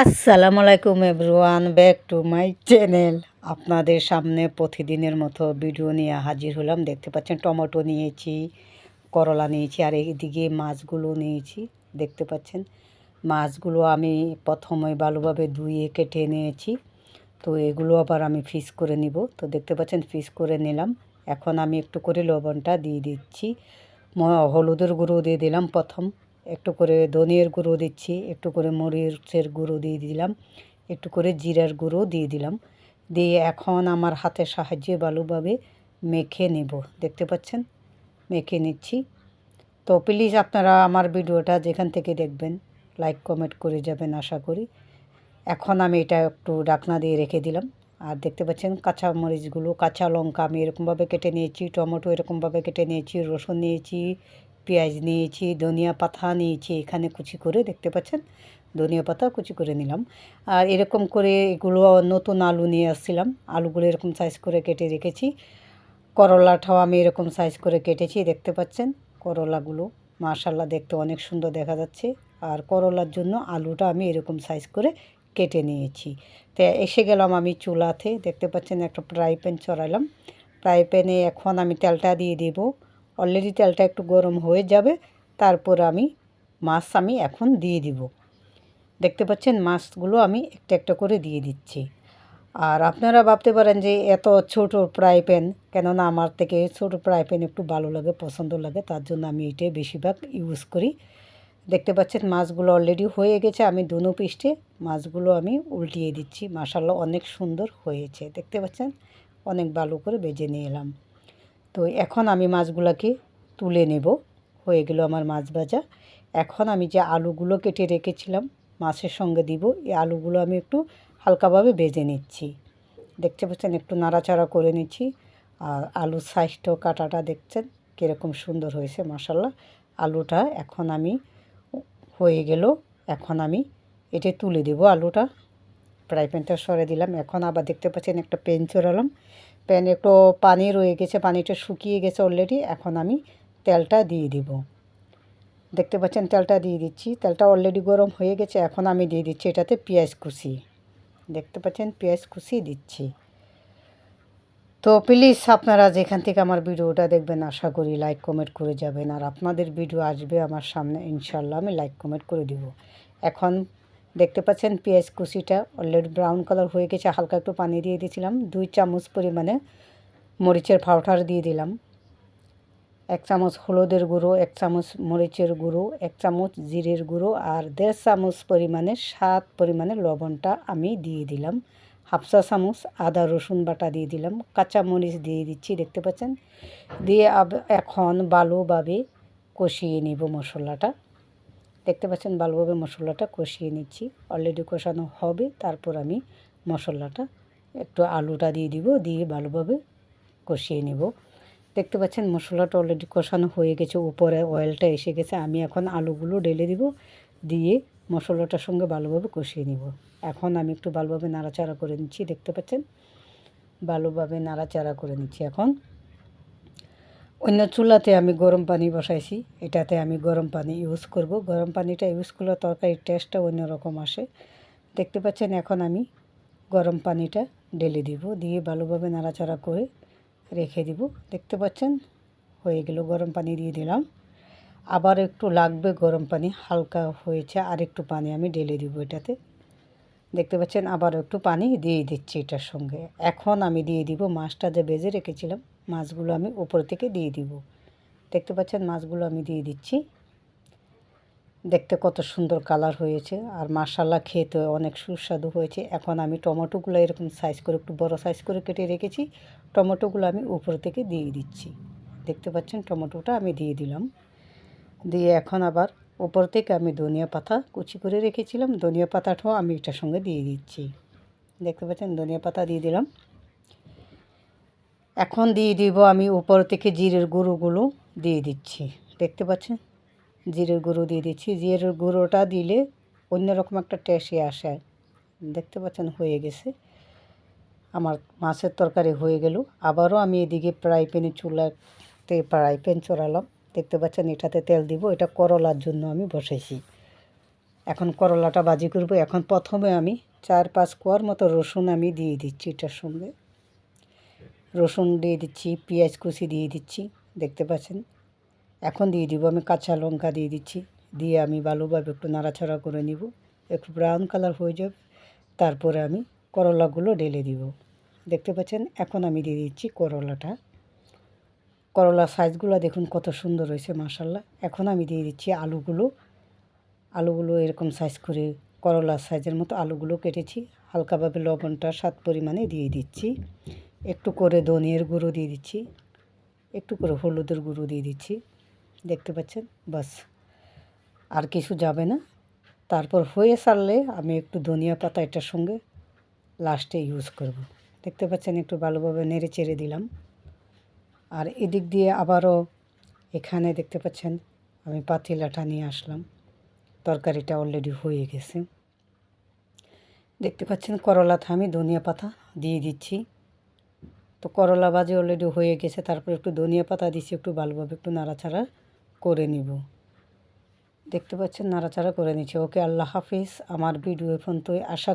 আসসালামু আলাইকুম everyone, back to my channel. আপনাদের সামনে প্রতিদিনের মতো ভিডিও নিয়ে হাজির হলাম। দেখতে পাচ্ছেন, টমেটো নিয়েছি, করলা নিয়েছি, আর এইদিকে মাছগুলো নিয়েছি। দেখতে পাচ্ছেন, মাছগুলো আমি প্রথমে ভালোভাবে ধুয়ে কেটে নিয়েছি। তো এগুলো আবার আমি ফিস করে নিব। তো দেখতে পাচ্ছেন, ফিস করে নিলাম। এখন আমি একটু করে লবণটা দিয়ে দিচ্ছি। হলুদের গুঁড়ো দিয়ে দিলাম প্রথম। একটু করে ধনিয়ার গুঁড়ো দিচ্ছি, একটু করে মরিচের গুঁড়ো দিয়ে দিলাম, একটু করে জিরার গুঁড়ো দিয়ে দিলাম। দিয়ে এখন আমার হাতের সাহায্যে ভালোভাবে মেখে নেব। দেখতে পাচ্ছেন? মেখে নিচ্ছি। তো প্লিজ আপনারা আমার ভিডিওটা যেখান থেকে দেখবেন, লাইক, কমেন্ট করে যাবেন আশা করি। এখন আমি এটা একটু ডাকনা দিয়ে রেখে দিলাম। আর দেখতে পাচ্ছেন কাঁচা মরিচগুলো, কাঁচা লঙ্কা আমি এরকমভাবে কেটে নিয়েছি, টমেটো এরকমভাবে কেটে নিয়েছি, রসুন নিয়েছি পেঁয়াজ নিয়েছি, ধনিয়া পাতা নিয়েছি, এখানে কুচি করে দেখতে পাচ্ছেন? ধনিয়া পাতা কুচি করে নিলাম। আর এরকম করে এগুলো নতুন আলু নিয়ে আসছিলাম। আলুগুলো এরকম সাইজ করে কেটে রেখেছি। করলাটাও আমি এরকম সাইজ করে কেটেছি, দেখতে পাচ্ছেন? করলাগুলো মাশাল্লাহ দেখতে অনেক সুন্দর দেখা যাচ্ছে। আর করলার জন্য আলুটা আমি এরকম সাইজ করে কেটে নিয়েছি। তো এসে গেলাম আমি চুলাতে, দেখতে পাচ্ছেন একটা ফ্রাই প্যান চড়ালাম ফ্রাই প্যানে এখন আমি তেলটা দিয়ে দেব। অলরেডি তেলটা একটু গরম হয়ে যাবে, তারপর আমি মাছ আমি এখন দিয়ে দিব। দেখতে পাচ্ছেন মাছগুলো আমি একটা একটা করে দিয়ে দিচ্ছি। আর আপনারা ভাবতে পারেন যে এত ছোট ফ্রাই প্যান কেননা আমার থেকে ছোট ফ্রাই প্যান একটু ভালো লাগে, পছন্দ লাগে, তার জন্য আমি এটাই বেশিরভাগ ইউজ করি। দেখতে পাচ্ছেন মাছগুলো অলরেডি হয়ে গেছে, আমি দুনো পিষ্টে মাছগুলো আমি উল্টিয়ে দিচ্ছি। মাসাল্লাহ অনেক সুন্দর হয়েছে, দেখতে পাচ্ছেন? অনেক ভালো করে বেজে নিয়ে এলাম তো এখন আমি মাছগুলোকে তুলে নেব। হয়ে গেল আমার মাছ ভাজা। এখন আমি যে আলুগুলো কেটে রেখেছিলাম, মাছের সঙ্গে দিব, এই আলুগুলো আমি একটু হালকাভাবে ভেজে নিচ্ছি। দেখতে পাচ্ছেন, একটু নাড়াচাড়া করে নিচ্ছি। আর আলুর সাইজটাও কাটাটা দেখছেন, কীরকম সুন্দর হয়েছে মশাল্লা আলুটা এখন আমি, হয়ে গেল, এখন আমি এটা তুলে দেব আলুটা। ফ্রাই প্যানটা সরে দিলাম। এখন আবার দেখতে পাচ্ছেন, একটা প্যান চড়ালাম। প্যানে একটু পানি রয়ে গেছে পানিটা শুকিয়ে গেছে অলরেডি এখন আমি তেলটা দিয়ে দিব। দেখতে পাচ্ছেন, তেলটা দিয়ে দিচ্ছি। তেলটা অলরেডি গরম হয়ে গেছে, এখন আমি দিয়ে দিচ্ছি এটাতে পেঁয়াজ কুচি। দেখতে পাচ্ছেন, পেঁয়াজ কুচি দিচ্ছি। তো প্লিজ আপনারা যেখান থেকে আমার ভিডিওটা দেখবেন, আশা করি লাইক কমেন্ট করে যাবেন। আর আপনাদের ভিডিও আসবে আমার সামনে ইনশাল্লাহ আমি লাইক কমেন্ট করে দিব। এখন দেখতে পাচ্ছেন পেঁয়াজ কুচিটা অলরেডি ব্রাউন কালার হয়ে গেছে, হালকা একটু পানি দিয়ে দিয়েছিলাম, দুই চামচ পরিমাণে মরিচের পাউডার দিয়ে দিলাম, এক চামচ হলুদের গুঁড়ো, এক চামচ মরিচের গুঁড়ো, এক চামচ জিরের গুঁড়ো আর দেড় চামচ পরিমাণে সাত পরিমাণে লবণটা আমি দিয়ে দিলাম হাফসা চামচ আদা রসুন বাটা দিয়ে দিলাম, কাঁচা মরিচ দিয়ে দিচ্ছি, দেখতে পাচ্ছেন? দিয়ে এখন ভালোভাবে কষিয়ে নিব মশলাটা। দেখতে পাচ্ছেন, ভালোভাবে মশলাটা কষিয়ে নিচ্ছি। অলরেডি কষানো হবে, তারপর আমি মশলাটা একটু আলুটা দিয়ে দিব, দিয়ে ভালোভাবে কষিয়ে নেব। দেখতে পাচ্ছেন, মশলাটা অলরেডি কষানো হয়ে গেছে, উপরে অয়েলটা এসে গেছে, আমি এখন আলুগুলো ঢেলে দিব, দিয়ে মশলাটার সঙ্গে ভালোভাবে কষিয়ে নিব। এখন আমি একটু ভালোভাবে নাড়াচাড়া করে নিচ্ছি, দেখতে পাচ্ছেন? ভালোভাবে নাড়াচাড়া করে নিচ্ছি এখন। অন্য চুলাতে আমি গরম পানি বসাইছি। এটাতে আমি গরম পানি ইউজ করব। গরম পানিটা ইউজ করলে তরকারির টেস্টটা অন্যরকম আসে। দেখতে পাচ্ছেন এখন আমি গরম পানিটা ঢেলে দিব। দিয়ে ভালোভাবে নাড়াচাড়া করে রেখে দিব। দেখতে পাচ্ছেন, হয়ে গেল গরম পানি দিয়ে দিলাম। আবার একটু লাগবে গরম পানি, হালকা হয়েছে আর একটু পানি আমি ঢেলে দিব এটাতে। দেখতে পাচ্ছেন, আবার একটু পানি দিয়ে দিচ্ছি এটার সঙ্গে। এখন আমি দিয়ে দিব মাছটা যে বেজে রেখেছিলাম। মাছগুলো আমি উপর থেকে দিয়ে দিব। দেখতে পাচ্ছেন মাছগুলো আমি দিয়ে দিচ্ছি। দেখতে কত সুন্দর কালার হয়েছে আর মাসাল্লা খেতে অনেক সুস্বাদু হয়েছে। এখন আমি টমেটোগুলো এরকম সাইজ করে একটু বড় সাইজ করে কেটে রেখেছি। টমেটোগুলো আমি উপর থেকে দিয়ে দিচ্ছি। দেখতে পাচ্ছেন টমেটোটা আমি দিয়ে দিলাম। দিয়ে এখন আবার উপর থেকে আমি ধনিয়া পাতা কুচি করে রেখেছিলাম। ধনিয়া পাতাটাও আমি এটার সঙ্গে দিয়ে দিচ্ছি। দেখতে পাচ্ছেন ধনিয়া পাতা দিয়ে দিলাম। এখন দিয়ে দিব আমি উপর থেকে জিরের গুঁড়োগুলো দিয়ে দিচ্ছি। দেখতে পাচ্ছেন? জিরের গুঁড়ো দিয়ে দিচ্ছি। জিরের গুঁড়োটা দিলে অন্যরকম একটা টেস্টই আসে। দেখতে পাচ্ছেন? হয়ে গেছে। আমার মাছের তরকারি হয়ে গেল। আবারও আমি এদিকে ফ্রাই প্যানে চুলাতে ফ্রাই প্যান চড়ালাম। দেখতে পাচ্ছেন? এটাতে তেল দিব। এটা করলার জন্য আমি বসেছি। এখন করলাটা বাজি করব। এখন প্রথমে আমি চার পাঁচ কোয়ার মতো রসুন আমি দিয়ে দিচ্ছি এটার সঙ্গে। রসুন দিয়ে দিচ্ছি, পেঁয়াজ কুচি দিয়ে দিচ্ছি, দেখতে পাচ্ছেন? এখন দিয়ে দিব আমি কাঁচা লঙ্কা দিয়ে দিচ্ছি, দিয়ে আমি ভালোভাবে একটু নাড়াচাড়া করে নিব, একটু ব্রাউন কালার হয়ে যাবে, তারপরে আমি করলাগুলো ঢেলে দিব। দেখতে পাচ্ছেন? এখন আমি দিয়ে দিচ্ছি করলাটা। করলার সাইজগুলো দেখুন কত সুন্দর হয়েছে মাসাল্লাহ এখন আমি দিয়ে দিচ্ছি আলুগুলো। আলুগুলো এরকম সাইজ করে, করলার সাইজের মতো আলুগুলো কেটেছি, হালকাভাবে লবণটা স্বাদ পরিমাণে দিয়ে দিচ্ছি। একটু করে ধনিয়ার গুঁড়ো দিয়ে দিচ্ছি। একটু করে হলুদের গুঁড়ো দিয়ে দিচ্ছি। দেখতে পাচ্ছেন? বাস। আর কিছু যাবে না। তারপর হয়ে সারলে আমি একটু ধনিয়া পাতা এটার সঙ্গে লাস্টে ইউজ করব। দেখতে পাচ্ছেন? একটু ভালোভাবে নেড়ে চেড়ে দিলাম। আর এদিক দিয়ে আবারও এখানে দেখতে পাচ্ছেন? আমি পাতিলাটা নিয়ে আসলাম। তরকারিটা অলরেডি হয়ে গেছে। দেখতে পাচ্ছেন? করলাতে আমি ধনিয়া পাতা দিয়ে দিচ্ছি। তো করলা ভাজি অলরেডি হয়ে গেছে, তারপর একটু ধনিয়া পাতা দিছি, একটু ভালোভাবে একটু নাড়াচাড়া করে নিব। দেখতে পাচ্ছেন, নাড়াচাড়া করে নিচ্ছে। ওকে, আল্লাহ হাফিজ। আমার ভিডিও এখন তো আশা